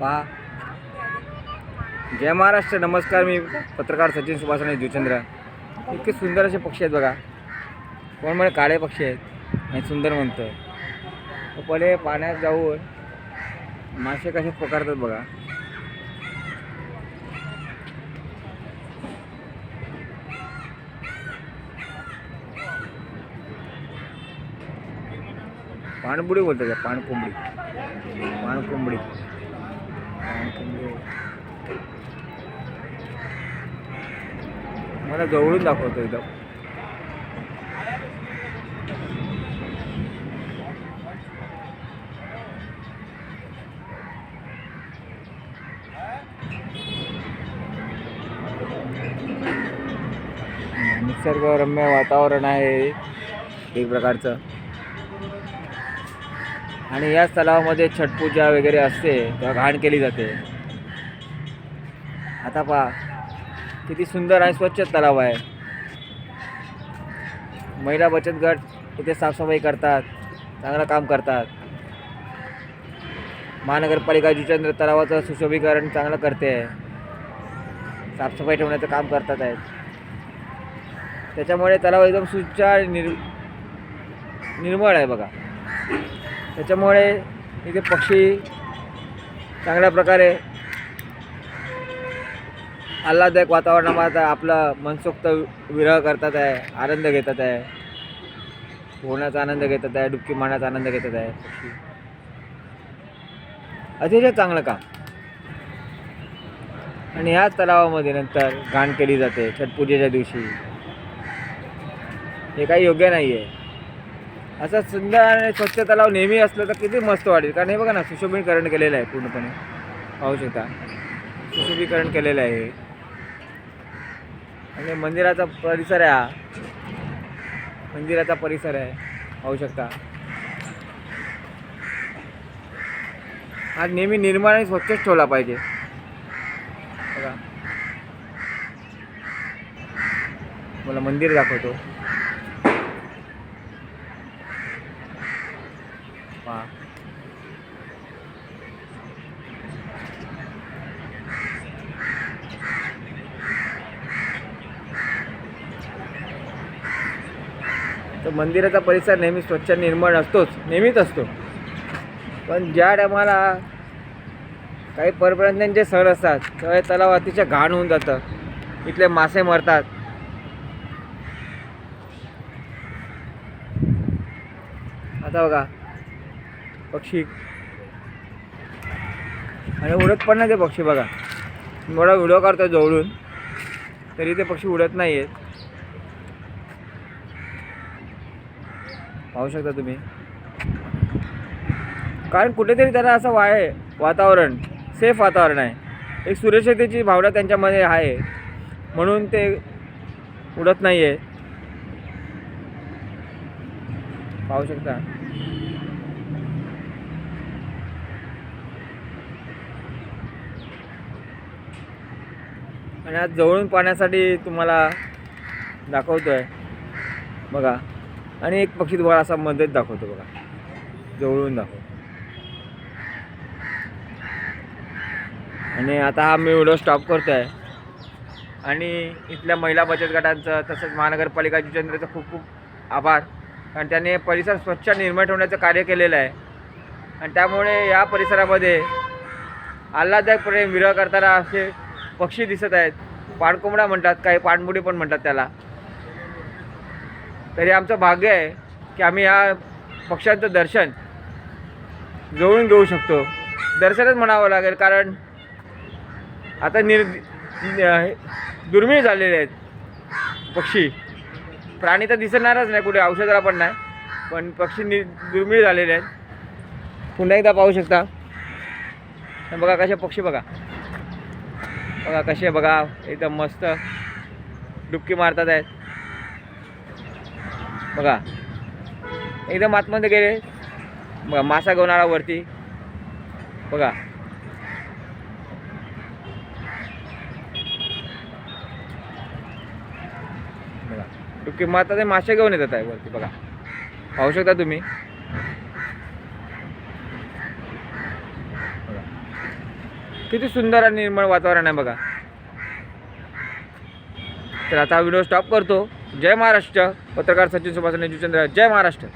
पहा. जय महाराष्ट्र नमस्कार. मी पत्रकार सचिन सुभाषणे जुचंद्र इतके सुंदर असे पक्षी आहेत बघा. कोण म्हणे काळे पक्षी आहेत? आणि सुंदर म्हणतं तर पहिले पाण्यात जाऊन मासे कसे पकडतात बघा. पाणबुडी बोलतात पाणकोंबडी पाणकोंबडी मला जवळून दाखवतो एकदम निसर्गरम्य वातावरण आहे एक प्रकारचं. आणि याच तलावामध्ये छटपूजा वगैरे असते तेव्हा घाण केली जाते. आता पहा किती सुंदर आणि स्वच्छ तलाव आहे. महिला बचत गट इथे साफसफाई करतात चांगलं काम करतात. महानगरपालिका जुचंद्र तलावाचं सुशोभीकरण चांगलं करते. साफसफाई ठेवण्याचं काम करतात आहेत. त्याच्यामुळे तलाव एकदम स्वच्छ आणि निर्मळ आहे बघा. त्याच्यामुळे इथे पक्षी चांगल्या प्रकारे आल्हाददायक वातावरणामध्ये आपलं मनसोक्त विरह करतात आहे आनंद घेतात आहे. पोहण्याचा आनंद घेतात आहे डुबकी मारण्याचा आनंद घेतात आहे. अतिशय चांगलं काम. आणि ह्याच तलावामध्ये नंतर घाण केली जाते छटपूजेच्या दिवशी. हे काही योग्य नाही आहे असं सुंदर आणि स्वच्छ तलाव नेहमी असलं तर किती मस्त वाटेल. कारण हे बघा ना सुशोभीकरण केलेलं आहे पूर्णपणे. पाहू शकता. सुशोभीकरण केलेलं आहे. आणि मंदिराचा परिसर आहे हा. मंदिराचा परिसर आहे. पाहू शकता. हा नेहमी निर्माण आणि स्वच्छच ठेवला पाहिजे. बघा. मला मंदिर दाखवतो. पहा तर मंदिराचा परिसर नेहमी स्वच्छ निर्मळ असतोच नेहमीच असतो. पण ज्या टायमाला काही परप्रांतांचे सण असतात तेव्हा हे तलाव अतिशय घाण होऊन जातं. इथले मासे मरतात. आता बघा पक्षी. आणि उडत पण नाही ते पक्षी बघा. थोडा व्हिडिओ काढतो जवळून तरी ते पक्षी उडत नाही आहेत पाहू शकता तुम्ही. कारण कुठेतरी त्याला असं वाय वातावरण सेफ वातावरण आहे. एक सुरक्षतेची भावना त्यांच्यामध्ये आहे. म्हणून ते उडत नाही आहे पाहू शकता. आणि आज जवळून पाहण्यासाठी तुम्हाला दाखवतो आहे बघा. आणि एक पक्षी तुम्हाला असा मध्येच दाखवतो बघा. जवळून दाखवतो. आणि आता हा मी व्हिडिओ स्टॉप करतो आहे आणि इथल्या महिला बचत गटांचं तसंच महानगरपालिका जुचंद्रचं खूप खूप आभार. कारण त्याने परिसर स्वच्छ निर्माण ठेवण्याचं कार्य केलेलं आहे. आणि त्यामुळे या परिसरामध्ये आल्हाददायकपणे विरह करताना असे पक्षी दिसत आहेत. पाणकोंबडा म्हणतात काही पाणबुडी पण म्हणतात त्याला. तरी आमचं भाग्य आहे की आम्ही या पक्ष्यांचं दर्शन जवळून घेऊ शकतो. दर्शनच म्हणावं लागेल कारण आता निर दुर्मिळ झालेले आहेत पक्षी. प्राणी तर दिसणारच नाही कुठे औषधाला पण नाही पण पक्षी नि दुर्मिळ झालेले आहेत. पुन्हा एकदा पाहू शकता. बघा कसे पक्षी बघा. बघा कसे बघा. एकदम मस्त. डुबकी मारतात आहेत. बघा. एकदम आतमध्ये गेले. बघा मासा गवणारा वरती. बघा. बघा. डुबकी मारतात मासे घेऊन येतात आहे वरती बघा. पाहू शकता तुम्ही? किती सुंदर आणि निर्मळ वातावरण आहे बघा. तर आता व्हिडिओ स्टॉप करतो. जय महाराष्ट्र. पत्रकार सचिन सुभाष नेजूचंद्र जय महाराष्ट्र.